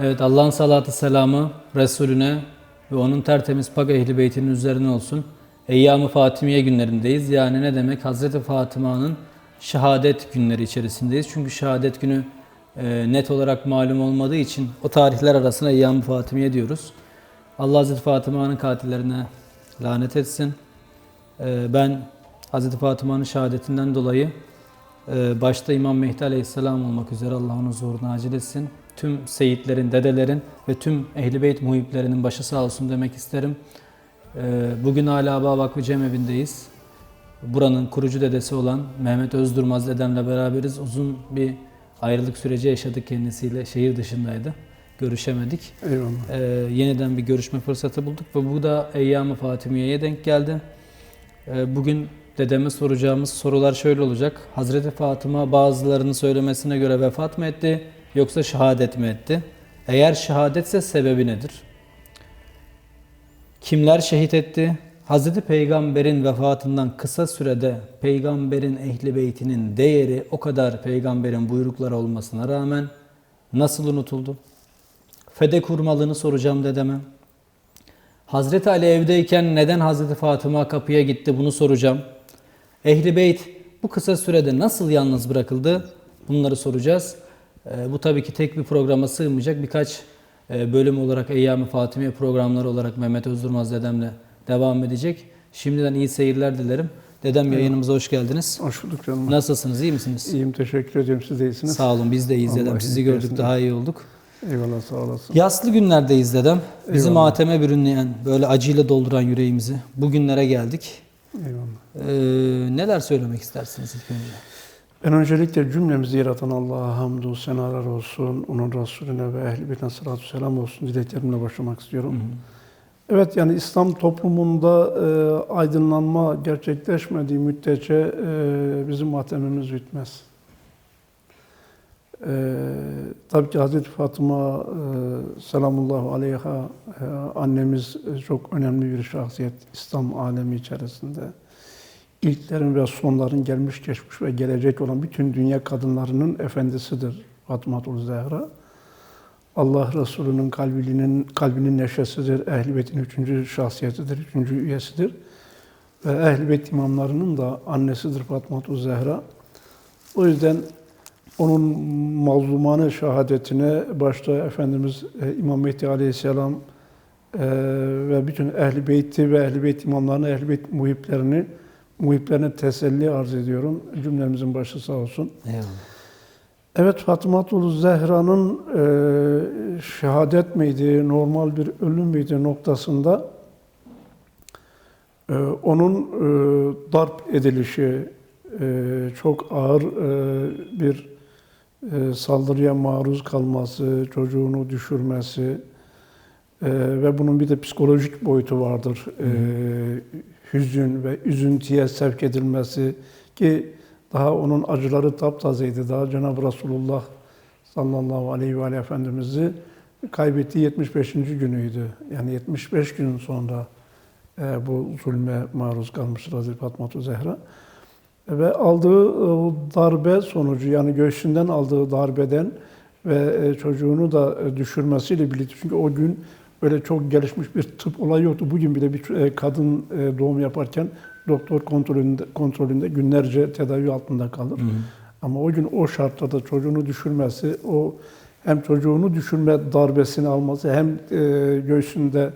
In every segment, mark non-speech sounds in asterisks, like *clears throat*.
Evet Allah'ın salatı selamı Resulüne ve onun tertemiz pak ehli beytinin üzerine olsun. Eyyam-ı Fatimiye günlerindeyiz. Yani ne demek? Hazreti Fatıma'nın şehadet günleri içerisindeyiz. Çünkü şehadet günü e, net olarak malum olmadığı için o tarihler arasına Eyyam-ı Fatimiye diyoruz. Allah Hazreti Fatıma'nın katillerine lanet etsin. E, ben Hazreti Fatıma'nın şehadetinden dolayı ee, başta İmam Mehdi Aleyhisselam olmak üzere Allah onun zuhurunu acil etsin. Tüm seyitlerin, dedelerin ve tüm Ehl-i Beyt muhiplerinin başı sağ olsun demek isterim. Ee, Bugün hala Aba Vakfı Cemevi'ndeyiz. Buranın kurucu dedesi olan Mehmet Özdurmaz dedemle beraberiz. Uzun bir ayrılık süreci yaşadık kendisiyle. Şehir dışındaydı. Görüşemedik. Eyvallah. Ee, yeniden bir görüşme fırsatı bulduk ve bu da Eyyam-ı Fatimiye'ye denk geldi. Ee, bugün dedeme soracağımız sorular şöyle olacak. Hazreti Fatıma bazılarının söylemesine göre vefat mı etti yoksa şehadet mi etti? Eğer şehadetse sebebi nedir? Kimler şehit etti? Hazreti Peygamber'in vefatından kısa sürede peygamberin ehli beytinin değeri o kadar peygamberin buyrukları olmasına rağmen nasıl unutuldu? Fede kurmalını soracağım dedeme. Hazreti Ali evdeyken neden Hazreti Fatıma kapıya gitti bunu soracağım. Ehli Beyt bu kısa sürede nasıl yalnız bırakıldı bunları soracağız. Ee, bu tabii ki tek bir programa sığmayacak. Birkaç e, bölüm olarak Eyyam-ı Fatimiye programları olarak Mehmet Özdurmaz dedemle devam edecek. Şimdiden iyi seyirler dilerim. Dedem yayınımıza hoş geldiniz. Hoş bulduk canım. Nasılsınız? iyi misiniz? İyiyim, teşekkür ediyorum. Siz de iyisiniz. Sağ olun biz de iyiyiz Allah dedem. Sizi gördük daha iyi olduk. Eyvallah, sağ olasın. Yaslı günlerdeyiz dedem. Bizi Eyvallah. mateme bürünleyen, böyle acıyla dolduran yüreğimizi bugünlere geldik. Eyvallah. Ee, neler söylemek istersiniz ilk önce? Ben öncelikle cümlemizi yaratan Allah'a hamdü, senalar olsun, onun Resulüne ve ehl-i beytine salatu selam olsun dileklerimle başlamak istiyorum. Evet yani İslam toplumunda e, aydınlanma gerçekleşmediği müddetçe e, bizim matemimiz bitmez. E, tabii ki Hazreti Fatıma e, selamullahu aleyha e, annemiz e, çok önemli bir şahsiyet İslam alemi içerisinde. İlklerin ve sonların gelmiş geçmiş ve gelecek olan bütün dünya kadınlarının efendisidir Fatımatul Zehra. Allah Resulü'nün kalbinin, kalbinin neşesidir, Ehl-i Beyt'in üçüncü şahsiyetidir, üçüncü üyesidir. Ve Ehl-i Beyt imamlarının da annesidir Fatma Zehra. O yüzden onun mazlumane şehadetine başta Efendimiz e, İmam Mehdi Aleyhisselam e, ve bütün Ehl-i Beyt'i ve Ehl-i Beyt imamlarını, Ehl-i Beyt muhiplerini, muhiplerine teselli arz ediyorum. Cümlemizin başı sağ olsun. Eyvallah. Evet Fatımatul Zehra'nın e, şehadet miydi, normal bir ölüm müydü noktasında e, onun e, darp edilişi, e, çok ağır e, bir e, saldırıya maruz kalması, çocuğunu düşürmesi e, ve bunun bir de psikolojik boyutu vardır. E, hüzün ve üzüntüye sevk edilmesi ki daha onun acıları taptazeydi. Daha Cenab-ı Resulullah sallallahu aleyhi ve aleyhi Efendimiz'i kaybettiği 75. günüydü. Yani 75 gün sonra e, bu zulme maruz kalmıştır Hazreti Fatma Zehra. Ve aldığı e, darbe sonucu yani göğsünden aldığı darbeden ve e, çocuğunu da e, düşürmesiyle birlikte çünkü o gün böyle çok gelişmiş bir tıp olayı yoktu. Bugün bile bir e, kadın e, doğum yaparken doktor kontrolünde, kontrolünde günlerce tedavi altında kalır. Ama o gün o şartlarda çocuğunu düşürmesi, o hem çocuğunu düşürme darbesini alması hem e, göğsünde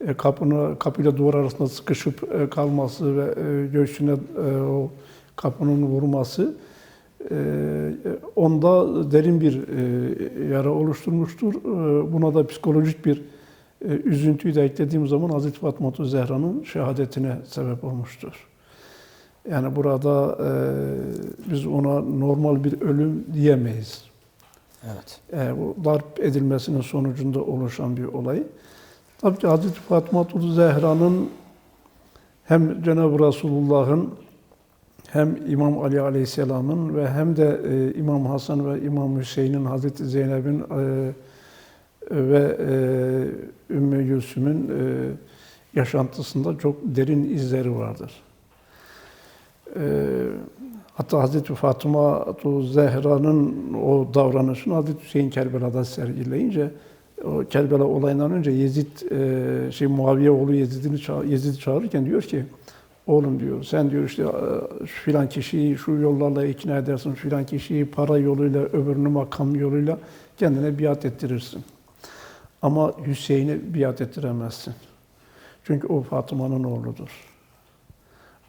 e, kapını kapıyla duvar arasında sıkışıp e, kalması ve e, göğsüne e, o kapının vurması e, onda derin bir e, yara oluşturmuştur. E, buna da psikolojik bir üzüntüyü de eklediğim zaman Hazreti Fatma Zehra'nın şehadetine sebep olmuştur. Yani burada e, biz ona normal bir ölüm diyemeyiz. Evet. E, bu darp edilmesinin sonucunda oluşan bir olay. Tabii ki Hazreti Fatma Zehra'nın hem Cenab-ı Resulullah'ın hem İmam Ali Aleyhisselam'ın ve hem de e, İmam Hasan ve İmam Hüseyin'in, Hazreti Zeynep'in e, ve e, Ümmü Gülsüm'ün e, yaşantısında çok derin izleri vardır. E, hatta Hazreti Fatıma Zehra'nın o davranışını Hazreti Hüseyin Kerbela'da sergileyince o Kerbela olayından önce Yezid e, şey Muaviye oğlu Yezid'ini Yezid'i çağırırken diyor ki oğlum diyor sen diyor işte şu filan kişiyi şu yollarla ikna edersin filan kişiyi para yoluyla öbürünü makam yoluyla kendine biat ettirirsin. Ama Hüseyin'e biat ettiremezsin. Çünkü o Fatıma'nın oğludur.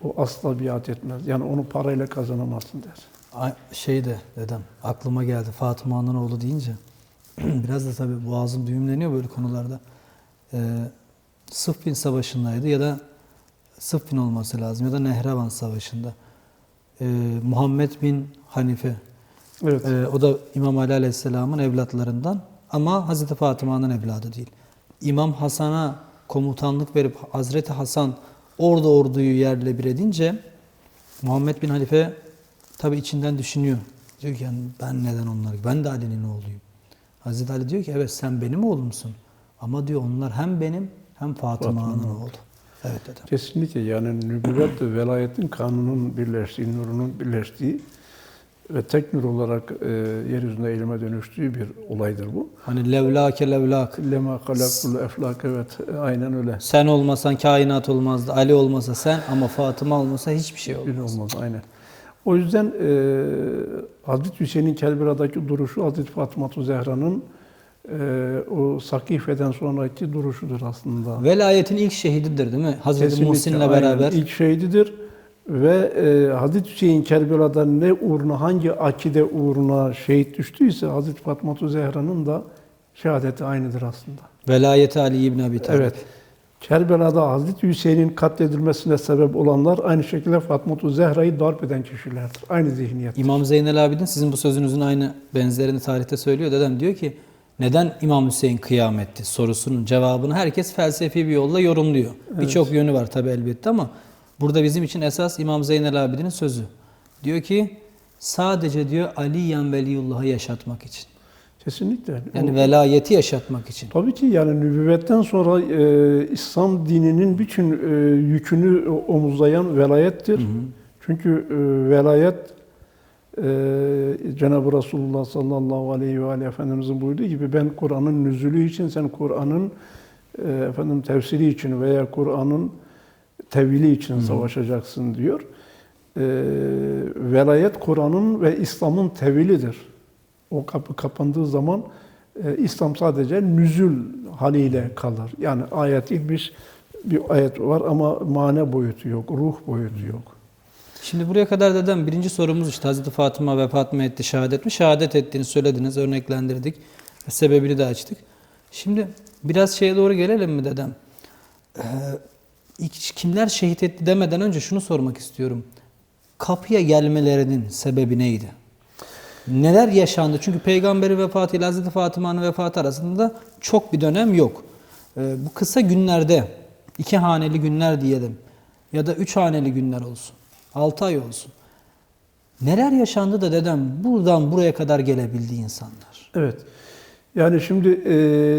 O asla biat etmez. Yani onu parayla kazanamazsın der. Şey de dedem aklıma geldi Fatıma Han'ın oğlu deyince. *clears throat* Biraz da tabii boğazım düğümleniyor böyle konularda. Ee, Sıffin Savaşı'ndaydı ya da Sıffin olması lazım ya da Nehrevan Savaşı'nda. Ee, Muhammed bin Hanife. Evet. Ee, o da İmam Ali Aleyhisselam'ın evlatlarından ama Hazreti Fatıma'nın evladı değil. İmam Hasan'a komutanlık verip Hazreti Hasan orada orduyu yerle bir edince Muhammed bin Halife tabi içinden düşünüyor. Diyor ki yani ben neden onlar? Ben de Ali'nin oğluyum. Hazreti Ali diyor ki evet sen benim oğlumsun. Ama diyor onlar hem benim hem Fatıma'nın oğlu. Evet dedem. Kesinlikle yani nübüvvet ve velayetin kanunun birleştiği, nurunun birleştiği ve tek nur olarak e, yeryüzünde elime dönüştüğü bir olaydır bu. Hani levlake levlak. Lema halakul eflak evet aynen öyle. Sen olmasan kainat olmazdı. Ali olmasa sen ama Fatıma olmasa hiçbir şey Bir olmaz. olmaz aynen. O yüzden e, Hazreti Hüseyin'in Kelbira'daki duruşu Hazreti Fatıma Zehra'nın e, o Sakife'den sonraki duruşudur aslında. Velayetin ilk şehididir değil mi? Hazreti Kesinlikle, Muhsin'le aynen. beraber. ilk şehididir. Ve e, Hazreti Hüseyin Kerbela'da ne uğruna, hangi akide uğruna şehit düştüyse Hazreti Fatma Zehra'nın da şehadeti aynıdır aslında. Velayeti Ali İbni Abi Talib. Evet. Kerbela'da Hazreti Hüseyin'in katledilmesine sebep olanlar aynı şekilde Fatma Zehra'yı darp eden kişilerdir. Aynı zihniyet. İmam Zeynel Abidin sizin bu sözünüzün aynı benzerini tarihte söylüyor. Dedem diyor ki neden İmam Hüseyin kıyametti sorusunun cevabını herkes felsefi bir yolla yorumluyor. Birçok yönü var tabi elbette ama burada bizim için esas İmam Zeynel Abidin'in sözü. Diyor ki sadece diyor Aliyen Veliyullah'ı yaşatmak için. Kesinlikle. Yani O- velayeti yaşatmak için. Tabii ki yani nübüvvetten sonra e, İslam dininin bütün e, yükünü omuzlayan velayettir. Çünkü e, velayet e, Cenab-ı Resulullah sallallahu aleyhi ve aleyhi Efendimizin buyurduğu gibi ben Kur'an'ın nüzulü için sen Kur'an'ın e, efendim tefsiri için veya Kur'an'ın tevili için savaşacaksın diyor. E, velayet Kur'an'ın ve İslam'ın tevilidir. O kapı kapandığı zaman e, İslam sadece nüzül haliyle kalır. Yani ayet inmiş bir ayet var ama mane boyutu yok, ruh boyutu yok. Şimdi buraya kadar dedem birinci sorumuz işte Hazreti Fatıma vefat mı etti, şehadet mi? Şehadet ettiğini söylediniz, örneklendirdik. Sebebini de açtık. Şimdi biraz şeye doğru gelelim mi dedem? Ee, kimler şehit etti demeden önce şunu sormak istiyorum. Kapıya gelmelerinin sebebi neydi? Neler yaşandı? Çünkü peygamberi vefatı ile Hazreti Fatıma'nın vefatı arasında çok bir dönem yok. Ee, bu kısa günlerde, iki haneli günler diyelim ya da üç haneli günler olsun, altı ay olsun. Neler yaşandı da dedem buradan buraya kadar gelebildi insanlar? Evet. Yani şimdi e,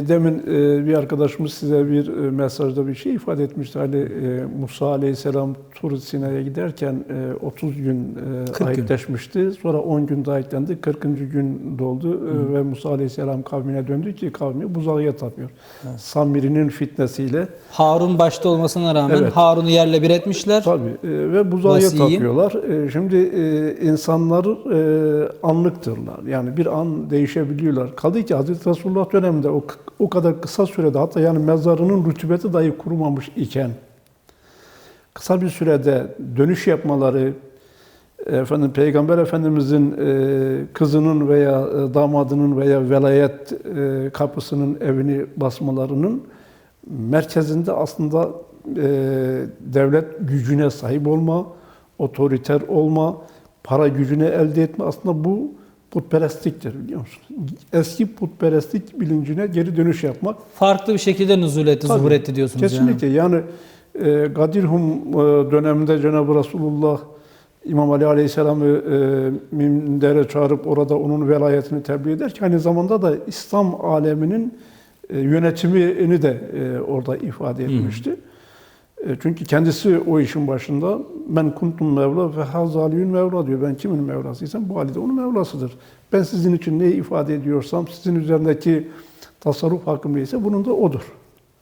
demin e, bir arkadaşımız size bir e, mesajda bir şey ifade etmişti. Hani e, Musa Aleyhisselam Tur Sina'ya giderken e, 30 gün e, 40 gün. ahitleşmişti. Sonra 10 gün daha eklendi. 40. gün doldu e, ve Musa Aleyhisselam kavmine döndü ki kavmi buzağıya tapıyor. Samiri'nin fitnesiyle Harun başta olmasına rağmen Evet. Harun'u yerle bir etmişler. Tabii e, ve Vasiyi. tapıyorlar. E, Şimdi e, insanlar e, anlıktırlar. Yani bir an değişebiliyorlar. Kaldı ki Hazreti Resulullah döneminde o, o kadar kısa sürede hatta yani mezarının rütubeti dahi kurumamış iken kısa bir sürede dönüş yapmaları, efendim Peygamber Efendimizin e, kızının veya e, damadının veya velayet e, kapısının evini basmalarının merkezinde aslında e, devlet gücüne sahip olma, otoriter olma, para gücüne elde etme aslında bu putperestliktir biliyor musun? Eski putperestlik bilincine geri dönüş yapmak. Farklı bir şekilde nüzul etti, Tabii, zuhur etti diyorsunuz Kesinlikle yani, e, Gadirhum e, döneminde Cenab-ı Resulullah İmam Ali Aleyhisselam'ı e, minbere çağırıp orada onun velayetini tebliğ ederken aynı zamanda da İslam aleminin e, yönetimini de e, orada ifade etmişti. E, Çünkü kendisi o işin başında ben kuntum mevla ve hazaliyün mevla diyor. Ben kimin mevlasıysam bu Ali de onun mevlasıdır. Ben sizin için neyi ifade ediyorsam sizin üzerindeki tasarruf hakkım neyse bunun da odur.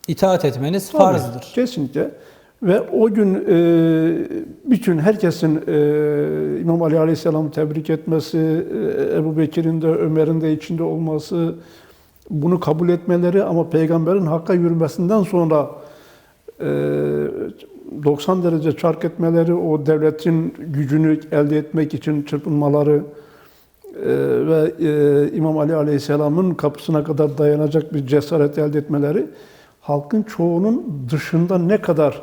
İtaat etmeniz Tabii, farzdır. Kesinlikle. Ve o gün e, bütün herkesin e, İmam Ali Aleyhisselam'ı tebrik etmesi, e, Ebu Bekir'in de Ömer'in de içinde olması, bunu kabul etmeleri ama peygamberin hakka yürümesinden sonra e, 90 derece çark etmeleri, o devletin gücünü elde etmek için çırpınmaları e, ve e, İmam Ali Aleyhisselam'ın kapısına kadar dayanacak bir cesaret elde etmeleri halkın çoğunun dışında ne kadar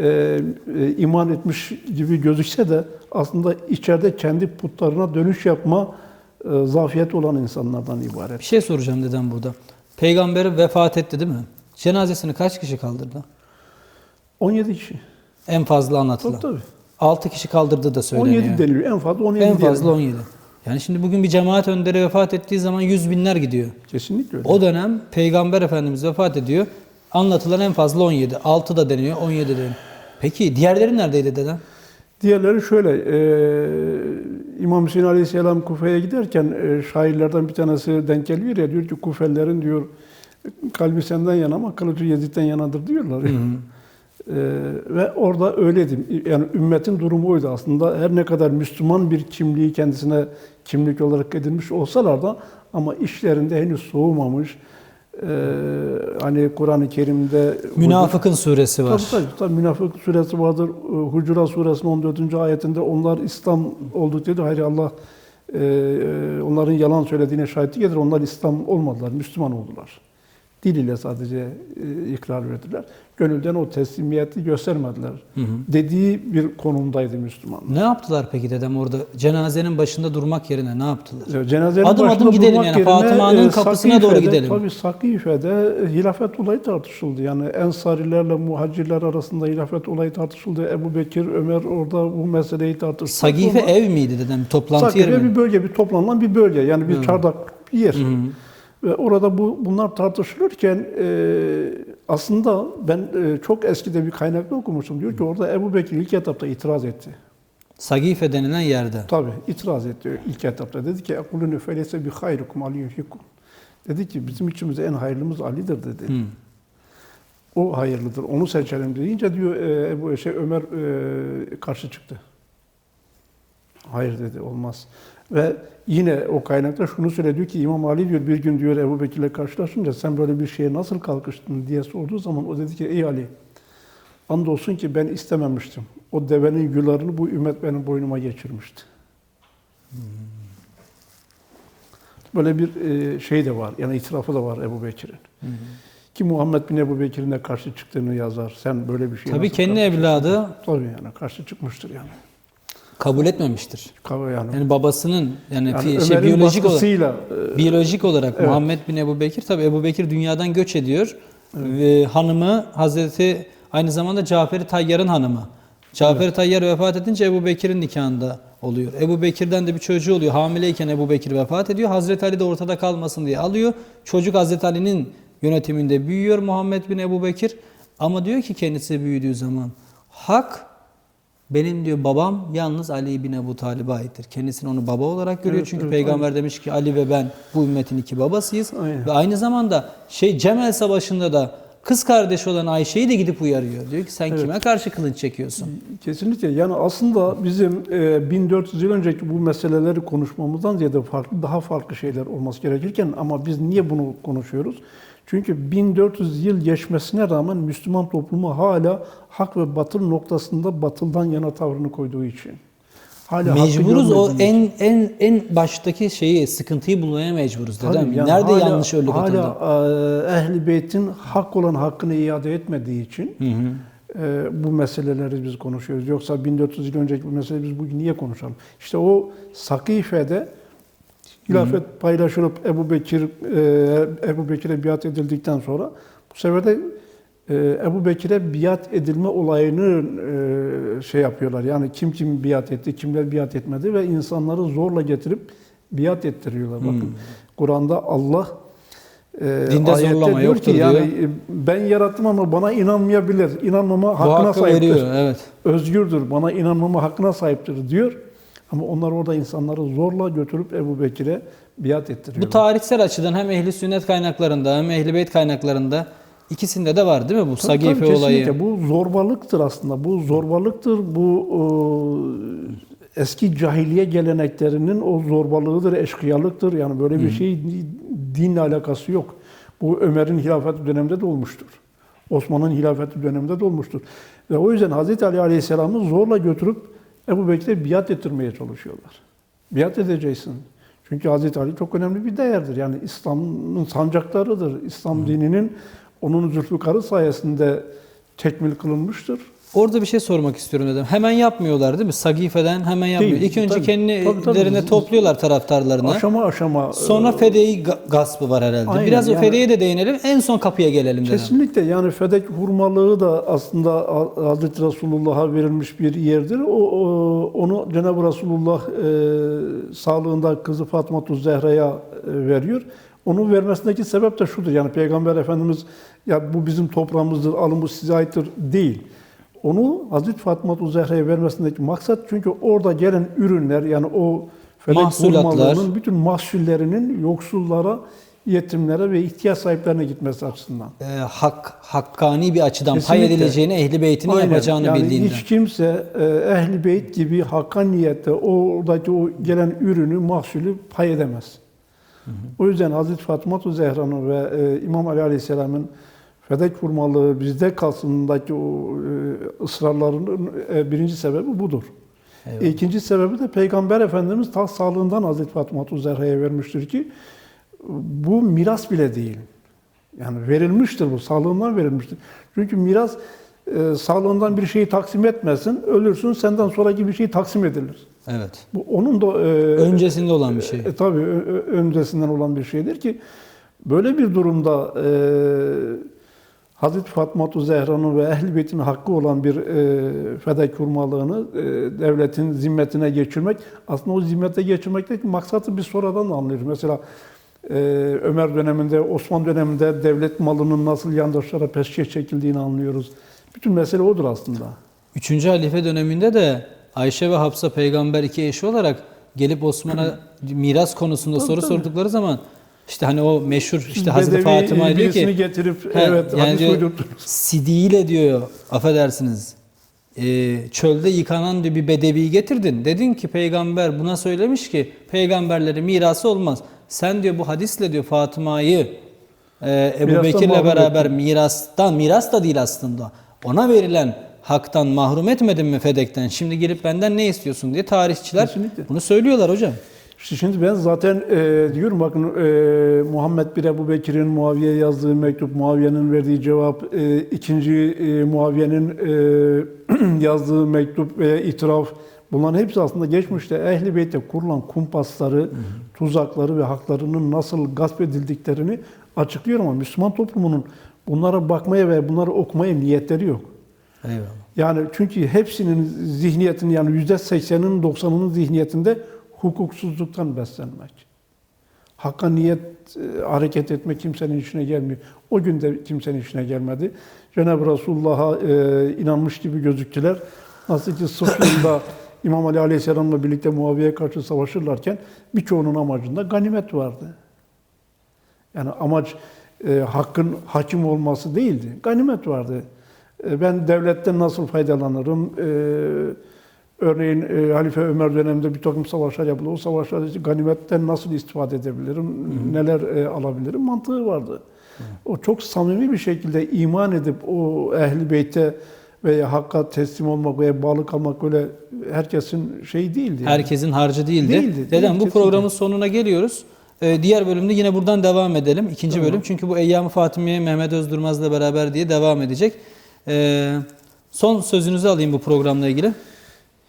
e, iman etmiş gibi gözükse de aslında içeride kendi putlarına dönüş yapma zafiyeti olan insanlardan ibaret. Bir şey soracağım dedem burada. Peygamberi vefat etti değil mi? Cenazesini kaç kişi kaldırdı? 17 kişi. En fazla anlatılan. Tabii tabii. 6 kişi kaldırdı da söyleniyor. 17 deniliyor. En fazla 17 En fazla diyelim. 17. Yani şimdi bugün bir cemaat önderi vefat ettiği zaman yüz binler gidiyor. Kesinlikle öyle. O dönem Peygamber Efendimiz vefat ediyor. Anlatılan en fazla 17. 6 da deniyor, 17 deniyor. Peki diğerleri neredeydi dedem? Diğerleri şöyle, e, İmam Hüseyin Aleyhisselam Kufe'ye giderken e, şairlerden bir tanesi denk geliyor ya, diyor ki Kufelilerin diyor kalbi senden yana ama kılıcı Yezid'den yanadır diyorlar. E, ve orada öyleydi. Yani ümmetin durumu oydu aslında. Her ne kadar Müslüman bir kimliği kendisine kimlik olarak edinmiş olsalar da ama işlerinde henüz soğumamış. E, hani Kur'an-ı Kerim'de Münafıkın suresi var. Tabii tabii. tabii Münafık suresi vardır. Ee, Hucurat suresinin 14. ayetinde onlar İslam olduk dedi. Hayır Allah e, onların yalan söylediğine şahitlik eder. Onlar İslam olmadılar, Müslüman oldular. Dil ile sadece e, ikrar verdiler. Gönülden o teslimiyeti göstermediler. Dediği bir konumdaydı Müslüman. Ne yaptılar peki dedem orada? Cenazenin başında durmak yerine ne yaptılar? Cenazenin Adım adım gidelim durmak yani. yerine, Fatıma'nın e, kapısına doğru gidelim. Tabii Sakife'de hilafet olayı tartışıldı. Yani Ensarilerle muhacirler arasında hilafet olayı tartışıldı. Ebu Bekir, Ömer orada bu meseleyi tartıştı. Sagife Sonra- ev miydi dedem? Toplantı Sakife yeri mi? bir bölge, bir toplanılan bir bölge. Yani bir çardak bir yer. Ve orada bu bunlar tartışılırken e, aslında ben e, çok eskide bir kaynakta okumuştum. Diyor ki orada Ebu Bekir ilk etapta itiraz etti. Sagife denilen yerde. Tabi itiraz etti ilk etapta. Dedi ki felese bi hayrukum aliyyun fikum. Dedi ki bizim içimizde en hayırlımız Ali'dir dedi. Hı. O hayırlıdır. Onu seçelim deyince diyor e, Ebu şey Ömer e, karşı çıktı. Hayır dedi olmaz. Ve yine o kaynakta şunu diyor ki İmam Ali diyor bir gün diyor Ebu Bekir'le karşılaşınca sen böyle bir şeye nasıl kalkıştın diye sorduğu zaman o dedi ki ey Ali andolsun ki ben istememiştim. O devenin yularını bu ümmet benim boynuma geçirmişti. Böyle bir e, şey de var. Yani itirafı da var Ebu Bekir'in. Ki Muhammed bin Ebu Bekir'in de karşı çıktığını yazar. Sen böyle bir şey Tabii kendi evladı Tabii yani karşı çıkmıştır yani. Kabul etmemiştir. Yani. Yani babasının yani, Yani şey, biyolojik olarak e, biyolojik olarak Evet. Muhammed bin Ebu Bekir tabi Ebu Bekir dünyadan göç ediyor. Ve hanımı Hazreti aynı zamanda Cafer-i Tayyar'ın hanımı. Cafer-i Tayyar vefat edince Ebu Bekir'in nikahında oluyor. Ebu Bekir'den de bir çocuğu oluyor. Hamileyken Ebu Bekir vefat ediyor. Hazreti Ali de ortada kalmasın diye alıyor. Çocuk Hazreti Ali'nin yönetiminde büyüyor Muhammed bin Ebu Bekir. Ama diyor ki kendisi büyüdüğü zaman hak benim diyor babam yalnız Ali bin Ebu Talib'e aittir. Kendisini onu baba olarak görüyor. Evet, Çünkü evet, peygamber demiş ki Ali ve ben bu ümmetin iki babasıyız. Aynen. Ve aynı zamanda şey Cemel Savaşı'nda da kız kardeşi olan Ayşe'yi de gidip uyarıyor. Diyor ki sen kime karşı kılıç çekiyorsun? Kesinlikle. Yani aslında bizim e, 1400 yıl önceki bu meseleleri konuşmamızdan ziyade farklı, daha farklı şeyler olması gerekirken ama biz niye bunu konuşuyoruz? Çünkü 1400 yıl geçmesine rağmen Müslüman toplumu hala hak ve batıl noktasında batıldan yana tavrını koyduğu için. Hala Mecburuz o için. en en en baştaki şeyi sıkıntıyı bulmaya mecburuz Tabii, dedem. yani Nerede hala- yanlış atıldı? Hala e, ehli beytin hak olan hakkını iade etmediği için e, bu meseleleri biz konuşuyoruz. Yoksa 1400 yıl önceki bu meseleyi biz bugün niye konuşalım? İşte o Sakife'de hilafet paylaşılıp Ebu Bekir e, Ebu Bekir'e biat edildikten sonra bu sefer de e, Ebu Bekir'e biat edilme olayını e, şey yapıyorlar. Yani kim kim biat etti, kimler biat etmedi ve insanları zorla getirip biat ettiriyorlar. Bakın Kur'an'da Allah e, Dinde ayette diyor ki yani diyor. e, ben yarattım ama bana inanmayabilir. İnanmama hakkına hakkı sahiptir. veriyor. Evet. Özgürdür. Bana inanmama hakkına sahiptir diyor. Ama onlar orada insanları zorla götürüp Ebu Bekir'e biat ettiriyor. Bu tarihsel açıdan hem ehli sünnet kaynaklarında hem ehli beyt kaynaklarında ikisinde de var değil mi bu Tabii, sagife tabii, olayı? kesinlikle. Bu zorbalıktır aslında. Bu zorbalıktır. Bu e, eski cahiliye geleneklerinin o zorbalığıdır, eşkıyalıktır. Yani böyle bir şey dinle alakası yok. Bu Ömer'in hilafeti döneminde de olmuştur. Osman'ın hilafeti döneminde de olmuştur. Ve o yüzden Hz. Ali Aleyhisselam'ı zorla götürüp Ebu Bekir'e biat ettirmeye çalışıyorlar. Biat edeceksin. Çünkü Hz. Ali çok önemli bir değerdir. Yani İslam'ın sancaklarıdır. İslam dininin onun zülfükarı sayesinde tekmil kılınmıştır. Orada bir şey sormak istiyorum dedim. Hemen yapmıyorlar değil mi? Sagifeden hemen yapmıyor. Değil, İlk önce tabii. kendilerine Tabii, tabii. topluyorlar taraftarlarını. Aşama aşama. Sonra e, fedeyi ga- gaspı var herhalde. Aynen, Biraz o yani- fedeye de değinelim. En son kapıya gelelim dedim. Kesinlikle yani Fedek hurmalığı da aslında Hazreti Resulullah'a verilmiş bir yerdir. O, o- onu Cenab-ı Resulullah e, sağlığında kızı Fatıma Zehra'ya e, veriyor. Onu vermesindeki sebep de şudur. Yani Peygamber Efendimiz ya bu bizim toprağımızdır, alın bu size aittir değil. Onu Hazreti Fatıma Zehra'ya vermesindeki maksat çünkü orada gelen ürünler yani o Fedek Mahsulatlar. hurmalığının bütün mahsullerinin yoksullara, yetimlere ve ihtiyaç sahiplerine gitmesi açısından. Ee, hak, hakkani bir açıdan pay Kesinlikle. edileceğini ehli beytini Aynen. yapacağını yani bildiğinden. Hiç kimse e, ehli beyt gibi hakkaniyette oradaki o gelen ürünü, mahsulü pay edemez. O yüzden Hazreti Fatıma Zehra'nın ve e, İmam Ali Aleyhisselam'ın fedek hurmalığı bizde kalsındaki o e, ısrarlarının e, birinci sebebi budur. Eyvallah. İkinci sebebi de Peygamber Efendimiz ta sağlığından Hazreti Fatıma Zehra'ya vermiştir ki bu miras bile değil. Yani verilmiştir bu, sağlığından verilmiştir. Çünkü miras e, sağlığından bir şeyi taksim etmesin, ölürsün, senden sonraki bir şey taksim edilir. Evet. Bu onun da e, Öncesinde olan bir şey. e, tabii öncesinden olan bir şeydir ki böyle bir durumda e, Hazreti Fatma Zehra'nın ve Ehl-i Beyt'in hakkı olan bir e, fedek hurmalığını e, devletin zimmetine geçirmek aslında o zimmete geçirmekteki maksatı biz sonradan da anlıyoruz. Mesela e, Ömer döneminde, Osman döneminde devlet malının nasıl yandaşlara peşkeş çekildiğini anlıyoruz. Bütün mesele odur aslında. Üçüncü halife döneminde de Ayşe ve Hafsa peygamber iki eşi olarak gelip Osman'a miras konusunda Tabii, soru tabii. sordukları zaman işte hani o meşhur işte Siz Hazreti Bedevi Fatıma diyor ki getirip He, evet yani diyor, sidiyle *laughs* diyor affedersiniz e, çölde yıkanan diyor bir bedevi getirdin. Dedin ki peygamber buna söylemiş ki peygamberlerin mirası olmaz. Sen diyor bu hadisle diyor Fatıma'yı e, Ebu Bekir'le beraber mirastan, miras da değil aslında. Ona verilen haktan mahrum etmedin mi Fedek'ten? Şimdi gelip benden ne istiyorsun diye tarihçiler Kesinlikle. bunu söylüyorlar hocam. Şimdi ben zaten e, diyorum bakın e, Muhammed bin Ebu Bekir'in Muaviye'ye yazdığı mektup, Muaviye'nin verdiği cevap, e, ikinci e, Muaviye'nin e, *clears throat* yazdığı mektup ve itiraf bunların hepsi aslında geçmişte Ehli Beyt'te kurulan kumpasları, tuzakları ve haklarının nasıl gasp edildiklerini açıklıyor ama Müslüman toplumunun bunlara bakmaya ve bunları okumaya niyetleri yok. Eyvallah. Yani çünkü hepsinin zihniyetinin yani yüzde sekseninin doksanının zihniyetinde hukuksuzluktan beslenmek. Hakka niyet e, hareket etmek kimsenin işine gelmiyor. O gün de kimsenin işine gelmedi. Cenab-ı Resulullah'a e, inanmış gibi gözüktüler. Nasıl ki Sıffın'da *coughs* İmam Ali Aleyhisselam'la birlikte Muaviye'ye karşı savaşırlarken birçoğunun amacında ganimet vardı. Yani amaç e, hakkın hakim olması değildi. Ganimet vardı. E, ben devletten nasıl faydalanırım? E, örneğin e, Halife Ömer döneminde bir takım savaşlar yapıldı. O savaşlarda işte ganimetten nasıl istifade edebilirim? Neler e, alabilirim? Mantığı vardı. O çok samimi bir şekilde iman edip o ehli beyte veya hakka teslim olmak veya bağlı kalmak öyle herkesin şeyi değildi. yani. Herkesin harcı değildi. Değildi, değil, Dedem bu kesinlikle. programın sonuna geliyoruz. Ee, diğer bölümde yine buradan devam edelim. İkinci Tamam. bölüm. Çünkü bu Eyyam-ı Fatimiye Mehmet Özdurmaz'la beraber diye devam edecek. Ee, son sözünüzü alayım bu programla ilgili.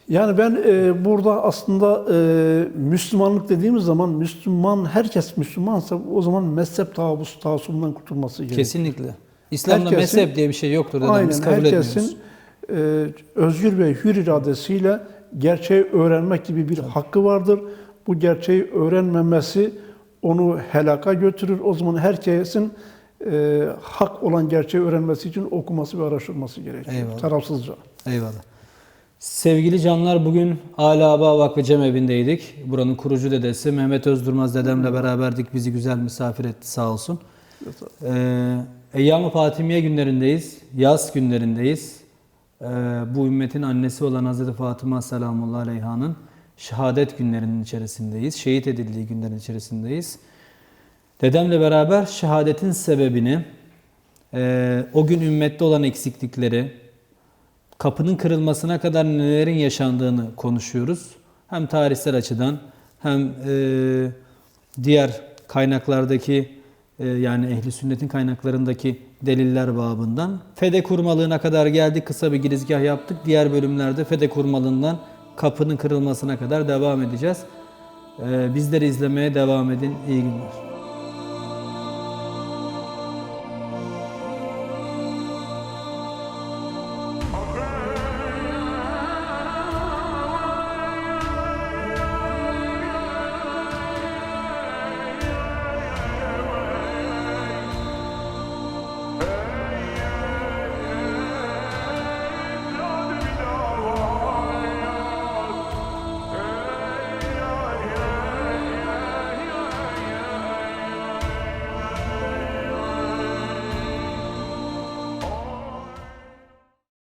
Yani ben e, burada aslında e, Müslümanlık dediğimiz zaman Müslüman, herkes Müslümansa o zaman mezhep taabus, taassumundan kurtulması gerekiyor. Kesinlikle. İslam'da Herkesin- mezhep diye bir şey yoktur dedem. Aynen Biz kabul herkesin etmiyoruz. e, özgür ve hür iradesiyle gerçeği öğrenmek gibi bir hakkı vardır. Bu gerçeği öğrenmemesi onu helaka götürür. O zaman herkesin e, hak olan gerçeği öğrenmesi için okuması ve araştırması gerekiyor. Eyvallah. Tarafsızca. Eyvallah. Sevgili canlar bugün Ala Aba Vakfı Cem evindeydik. Buranın kurucu dedesi Mehmet Özdurmaz dedemle beraberdik. Bizi güzel misafir etti sağ olsun. Ee, Eyyam-ı Fatimiye günlerindeyiz. Yaz günlerindeyiz. Ee, bu ümmetin annesi olan Hazreti Fatıma Selamullahi Aleyha'nın şehadet günlerinin içerisindeyiz. Şehit edildiği günlerin içerisindeyiz. Dedemle beraber şehadetin sebebini, e, o gün ümmette olan eksiklikleri, kapının kırılmasına kadar nelerin yaşandığını konuşuyoruz. Hem tarihsel açıdan hem e, diğer kaynaklardaki e, yani ehli sünnetin kaynaklarındaki deliller babından. Fede kurmalığına kadar geldik. Kısa bir girizgah yaptık. Diğer bölümlerde Fede kurmalığından kapının kırılmasına kadar devam edeceğiz. E, bizleri izlemeye devam edin. İyi günler.